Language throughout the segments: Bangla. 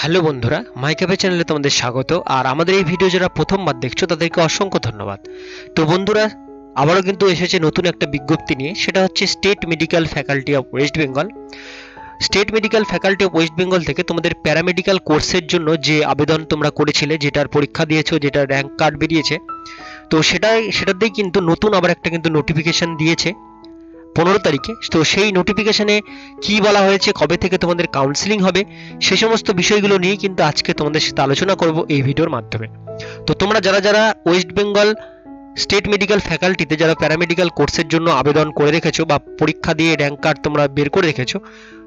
হ্যালো বন্ধুরা মাইক্যাপে চ্যানেলে তোমাদের স্বাগত। আর আমাদের এই ভিডিও যারা প্রথমবার দেখছ, তাদেরকে অসংখ্য ধন্যবাদ। তো বন্ধুরা, আবারও কিন্তু এসেছে নতুন একটা বিজ্ঞপ্তি নিয়ে। সেটা হচ্ছে state medical faculty of West Bengal state medical faculty of West Bengal থেকে তোমাদের প্যারামেডিক্যাল কোর্সের জন্য যে আবেদন তোমরা করেছিলে, যেটার পরীক্ষা দিয়েছ যেটা র্যাঙ্ক কার্ড বেরিয়েছে, তো সেটাই, সেটাতেই কিন্তু নতুন আবার একটা কিন্তু নোটিফিকেশন দিয়েছে। পনেরো তারিখে। তো সেই নোটিফিকেশানে কি বলা হয়েছে, কবে থেকে তোমাদের কাউন্সিলিং হবে, সে সমস্ত বিষয়গুলো নিয়ে কিন্তু আজকে তোমাদের সাথে আলোচনা করব এই ভিডিওর মাধ্যমে। তো তোমরা যারা যারা ওয়েস্ট বেঙ্গল স্টেট মেডিকেল ফ্যাকাল্টিতে যারা প্যারামেডিক্যাল কোর্সের জন্য আবেদন করে রেখেছো বা পরীক্ষা দিয়ে র্যাঙ্ক কার্ড তোমরা বের করে রেখেছো,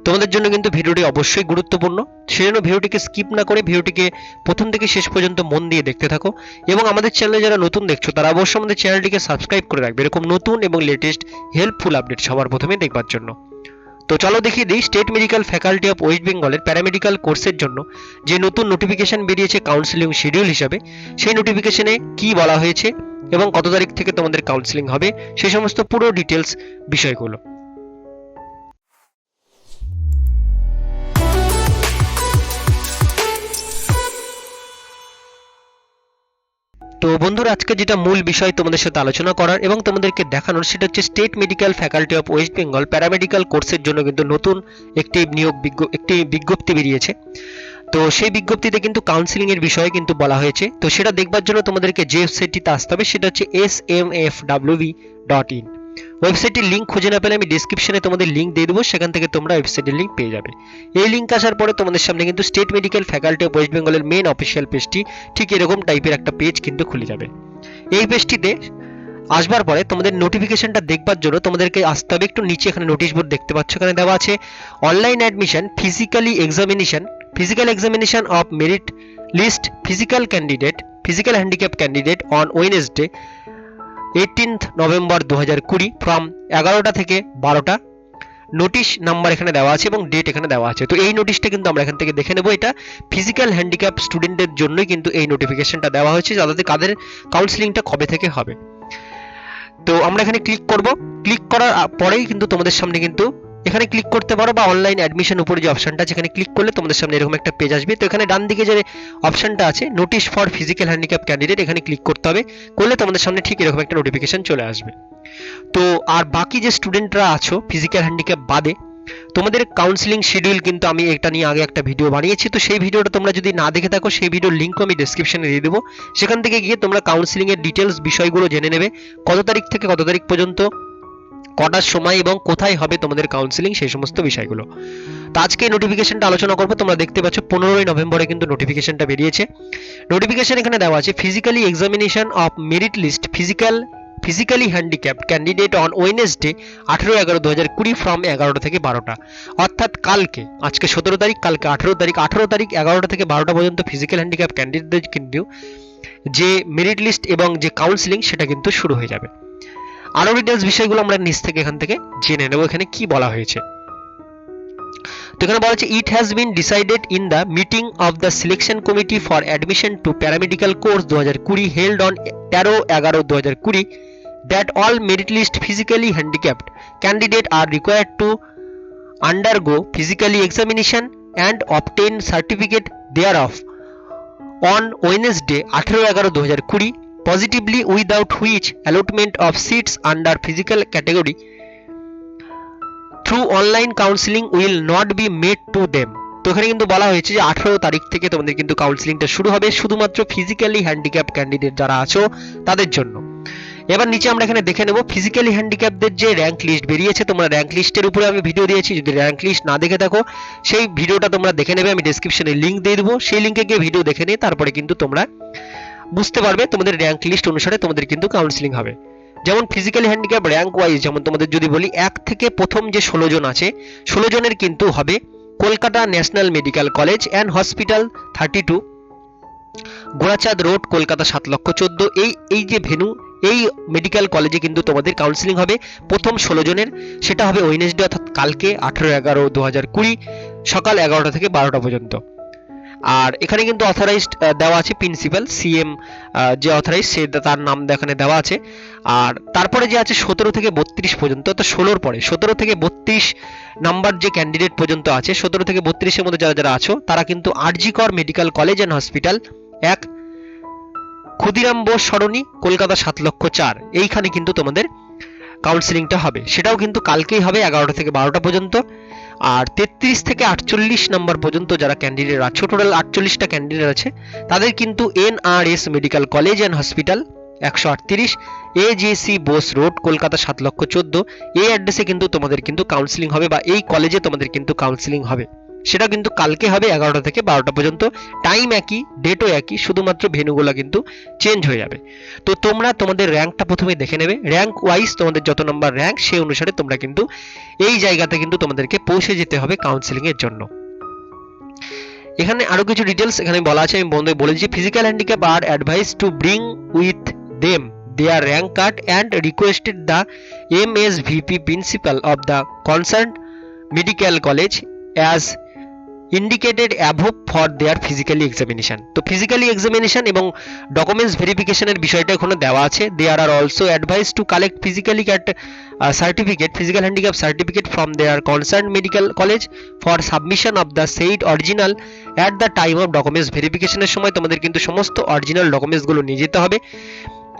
তোমাদের জন্য কিন্তু ভিডিওটি অবশ্যই গুরুত্বপূর্ণ। সেজন্য ভিডিওটিকে স্কিপ না করে ভিডিওটিকে প্রথম থেকে শেষ পর্যন্ত মন দিয়ে দেখতে থাকো এবং আমাদের চ্যানেলে যারা নতুন দেখছ, তারা অবশ্যই আমাদের চ্যানেলটিকে সাবস্ক্রাইব করে রাখবে। এরকম নতুন এবং লেটেস্ট হেল্পফুল আপডেট সবার প্রথমে দেখবার জন্য। তো চলো দেখিয়ে দিই state medical faculty of West বেঙ্গলের প্যারামেডিক্যাল কোর্সের জন্য যে নতুন নোটিফিকেশন বেরিয়েছে কাউন্সিলিং শিডিউল হিসাবে, সেই নোটিফিকেশনে কি বলা হয়েছে? এবং কত তারিখ থেকে তোমাদের কাউন্সিলিং হবে সেই সমস্ত পুরো ডিটেলস বিষয়গুলো। তো বন্ধুরা, আজকে যেটা মূল বিষয় তোমাদের সাথে আলোচনা করার এবং তোমাদেরকে দেখানোর, সেটা হচ্ছে state medical faculty of West Bengal paramedical কোর্সের জন্য কিন্তু নতুন একটি নিয়োগ একটি বিজ্ঞপ্তি বেরিয়েছে। তো সেই বিজ্ঞপ্তিতে কিন্তু কাউন্সিলিং এর বিষয়ে কিন্তু বলা হয়েছে। তো সেটা দেখবার জন্য তোমাদেরকে যে ওয়েবসাইটটিতে আসতে হবে, সেটা হচ্ছে S M F WB dot in ওয়েবসাইটের লিঙ্ক খুঁজে না পেলে আমি ডিসক্রিপশনে তোমাদের লিঙ্ক দিয়ে দেবো, সেখান থেকে তোমরা ওয়েবসাইটের লিঙ্ক পেয়ে যাবে। এই লিঙ্ক আসার পরে তোমাদের সামনে কিন্তু state medical faculty of West বেঙ্গলের মেন অফিসিয়াল পেজটি ঠিক এরকম টাইপের একটা পেজ কিন্তু খুলে যাবে। এই পেজটিতে আসবার পরে তোমাদের নোটিফিকেশনটা দেখবার জন্য তোমাদেরকে আসতে হবে, একটু নিচে এখানে নোটিশ বোর্ড দেখতে পাচ্ছ, এখানে দেওয়া আছে online admission physically examination physical examination of merit list physical candidate physical handicap candidate on Wednesday eighteenth November দু হাজার কুড়ি ফ্রম এগারোটা থেকে বারোটা। নোটিশ নাম্বার এখানে দেওয়া আছে এবং ডেট এখানে দেওয়া আছে। তো এই নোটিশটা কিন্তু আমরা এখান থেকে দেখে নেব এটা। ফিজিক্যাল হ্যান্ডিক্যাপ স্টুডেন্টদের জন্যই কিন্তু এই নোটিফিকেশনটা দেওয়া হয়েছে। যাতে কাদের কাউন্সিলিংটা কবে থেকে হবে। তো আমরা এখানে ক্লিক করব। ক্লিক করার পরেই কিন্তু তোমাদের সামনে কিন্তু এখানে ক্লিক করতে পারো বা অনলাইন অ্যাডমিশন উপরে যে অপশনটা আছে, এখানে ক্লিক করলে তোমাদের সামনে এরকম একটা পেজ আসবে। তো এখানে ডান দিকে যে অপশনটা আছে notice for physical handicap candidate এখানে ক্লিক করতে হবে। করলে তোমাদের সামনে ঠিক এরকম একটা নোটিফিকেশন চলে আসবে। তো আর বাকি যে স্টুডেন্টরা আছো ফিজিক্যাল হ্যান্ডিক্যাপ বাদে, তোমাদের কাউন্সিলিং শিডিউল কিন্তু আমি এটা নিয়ে আগে একটা ভিডিও বানিয়েছি। তো সেই ভিডিওটা তোমরা যদি না দেখে থাকো, সেই ভিডিওর লিঙ্কও আমি ডেসক্রিপশনে দিয়ে দেবো। সেখান থেকে গিয়ে তোমরা কাউন্সিলিং এর ডিটেলস বিষয়গুলো জেনে নেবে। কত তারিখ থেকে কত তারিখ পর্যন্ত কটার সময় এবং কোথায় হবে তোমাদের কাউন্সিলিং সেই সমস্ত বিষয়গুলো। তো আজকে নোটিফিকেশনটা আলোচনা করব। তোমরা দেখতে পাচ্ছ, পনেরোই নভেম্বরে কিন্তু নোটিফিকেশনটা বেরিয়েছে। নোটিফিকেশন এখানে দেওয়া আছে physically examination of merit list physical physically handicap candidate on Wednesday আঠেরো এগারো দু হাজার কুড়ি ফ্রম এগারোটা থেকে বারোটা। অর্থাৎ কালকে, আজকে সতেরো তারিখ, কালকে আঠেরো তারিখ আঠেরো তারিখ এগারোটা থেকে বারোটা পর্যন্ত ফিজিক্যাল হ্যান্ডিক্যাপ ক্যান্ডিডেটদের কিন্তু যে মেরিট লিস্ট এবং যে কাউন্সিলিং সেটা কিন্তু শুরু হয়ে যাবে। আরও ডিটেলস বিষয়গুলো আমরা নিচ থেকে এখান থেকে জেনে নেব। এখানে কি বলা হয়েছে? তো এখানে বলা হচ্ছে it has been decided in the meeting of the selection committee for admission to paramedical course দু হাজার কুড়ি হেল্ড অন তেরো এগারো দু হাজার কুড়ি that all merit list physically handicapped candidate are required to undergo physically examination and obtain certificate thereof on Wednesday 18 এগারো দু হাজার কুড়ি positively without which allotment of seats under physical category through online counseling will not be made to them. তো এখানে কিন্তু বলা হয়েছে যে আঠেরো তারিখ থেকে তোমাদের কিন্তু কাউন্সিলিংটা শুরু হবে শুধুমাত্র ফিজিক্যালি হ্যান্ডিক্যাপ ক্যান্ডিডেট যারা আছো তাদের জন্য। এবার নিচে আমরা এখানে দেখে নেব ফিজিক্যালি হ্যান্ডিক্যাপদের যে র্যাঙ্ক লিস্ট বেরিয়েছে, তোমরা র্যাঙ্ক লিস্টের উপরে আমি ভিডিও দিয়েছি, যদি র্যাঙ্ক লিস্ট না দেখে থাকো, সেই ভিডিওটা তোমরা দেখে নেবে, আমি ডেসক্রিপশনে লিঙ্ক দিয়ে দেবো। সেই লিঙ্কে গিয়ে ভিডিও দেখে নিয়ে তারপরে কিন্তু তোমরা বুঝতে পারবে তোমাদের র্যাঙ্ক লিস্ট অনুসারে তোমাদের কিন্তু কাউন্সিলিং হবে। যেমন ফিজিক্যালি হ্যান্ডিক্যাপ র্যাঙ্ক ওয়াইজ যেমন তোমাদের যদি বলি, এক থেকে প্রথম যে ষোলো জন আছে, ষোলো জনের কিন্তু হবে Kolkata national medical college and hospital thirty two Gorachand road, Kolkata সাত লক্ষ চোদ্দ। এই এই যে ভেনু এই মেডিকেল কলেজে কিন্তু তোমাদের কাউন্সিলিং হবে প্রথম ষোলো জনের। সেটা হবে ওয়েনেসডে অর্থাৎ কালকে আঠেরো এগারো দু হাজার কুড়ি, সকাল এগারোটা থেকে বারোটা পর্যন্ত। আর এখানে কিন্তু অথরাইজড দেওয়া আছে প্রিন্সিপাল সিএম যে অথরাইজ সে তার নাম এখানে দেওয়া আছে। আর তারপরে যে আছে সতেরো থেকে বত্রিশ পর্যন্ত অর্থাৎ ষোলোর পরে, সতেরো থেকে বত্রিশ নাম্বার যে ক্যান্ডিডেট পর্যন্ত আছে, সতেরো থেকে বত্রিশের মধ্যে যারা যারা আছো, তারা কিন্তু RG Kar medical college and hospital এক, ক্ষুদিরাম বোস সরণি, কলকাতা সাত লক্ষ চার। এইখানে কিন্তু তোমাদের কাউন্সিলিংটা হবে। সেটাও কিন্তু কালকেই হবে, এগারোটা থেকে বারোটা পর্যন্ত। আর তেত্রিশ থেকে আটচল্লিশ নাম্বার পর্যন্ত যারা ক্যান্ডিডেট আছে টোটাল আটচল্লিশটা ক্যান্ডিডেট আছে তাদের কিন্তু NRS medical college and hospital একশো আটত্রিশ এজেসি বোস রোড কলকাতা সাত লক্ষ চোদ্দ। এই অ্যাড্রেসে কিন্তু তোমাদের কিন্তু কাউন্সিলিং হবে বা এই কলেজে তোমাদের কিন্তু কাউন্সিলিং হবে। সেটা কিন্তু কালকে হবে এগারোটা থেকে বারোটা পর্যন্ত। টাইম একই ডেটও একই, শুধুমাত্র ভেনুগুলো কিন্তু চেঞ্জ হয়ে যাবে। তো তোমরা তোমাদের র্যাঙ্কটা প্রথমে দেখে নেবে। র্যাঙ্ক ওয়াইজ তোমাদের যত নম্বর র্যাঙ্ক সেই অনুসারে তোমরা কিন্তু এই জায়গাতে কিন্তু তোমাদেরকে পৌঁছে যেতে হবে কাউন্সিলিং এর জন্য। এখানে আরও কিছু ডিটেলস এখানে বলা আছে, আমি বন্ধু বলেছি physical handicap are advise to bring with them their rank card and requested the M S VP principal of the concern medical college as indicated above for their physically examination তো ফিজিক্যালি এক্সামিনেশন এবং ডকুমেন্টস ভেরিফিকেশনের বিষয়টা এখানে দেওয়া আছে। They're are also advise to collect physically cat certificate physical handicap certificate from their concern medical college for submission of the said original at the time of documents ভেরিফিকেশনের সময় তোমাদের কিন্তু সমস্ত অরিজিনাল ডকুমেন্টসগুলো নিয়ে যেতে হবে।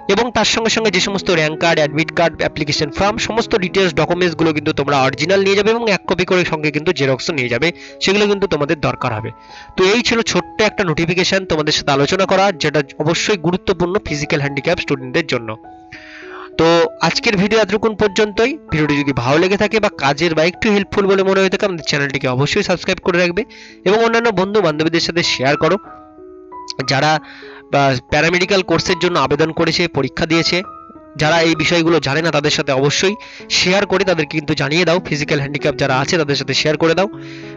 এবং তার সঙ্গে সঙ্গে যে সমস্ত rank card, admit card, application form, সমস্ত ডিটেলস ডকুমেন্টসগুলো কিন্তু তোমরা অরিজিনাল নিয়ে যাবে এবং এক কপি করে সঙ্গে কিন্তু জেরক্সও নিয়ে যাবে। সেগুলো কিন্তু তোমাদের দরকার হবে। তো এই ছিল ছোট্ট একটা নোটিফিকেশন তোমাদের সাথে আলোচনা করা যেটা অবশ্যই গুরুত্বপূর্ণ ফিজিক্যাল হ্যান্ডিক্যাপ স্টুডেন্টদের জন্য। তো আজকের ভিডিও এতটুকুন পর্যন্তই। ভিডিওটি যদি ভালো লেগে থাকে বা কাজের বা একটু হেল্পফুল বলে মনে হয়ে থাকে, আমাদের চ্যানেলটিকে অবশ্যই সাবস্ক্রাইব করে রাখবে এবং অন্যান্য বন্ধু বান্ধবীদের সাথে শেয়ার করো। যারা প্যারামেডিক্যাল কোর্সের জন্য আবেদন করেছে পরীক্ষা দিয়েছে। যারা এই বিষয়গুলো জানে না তাদের সাথে অবশ্যই শেয়ার করে তাদেরকে কিন্তু জানিয়ে দাও। ফিজিক্যাল হ্যান্ডিক্যাপ যারা আছে তাদের সাথে শেয়ার করে দাও।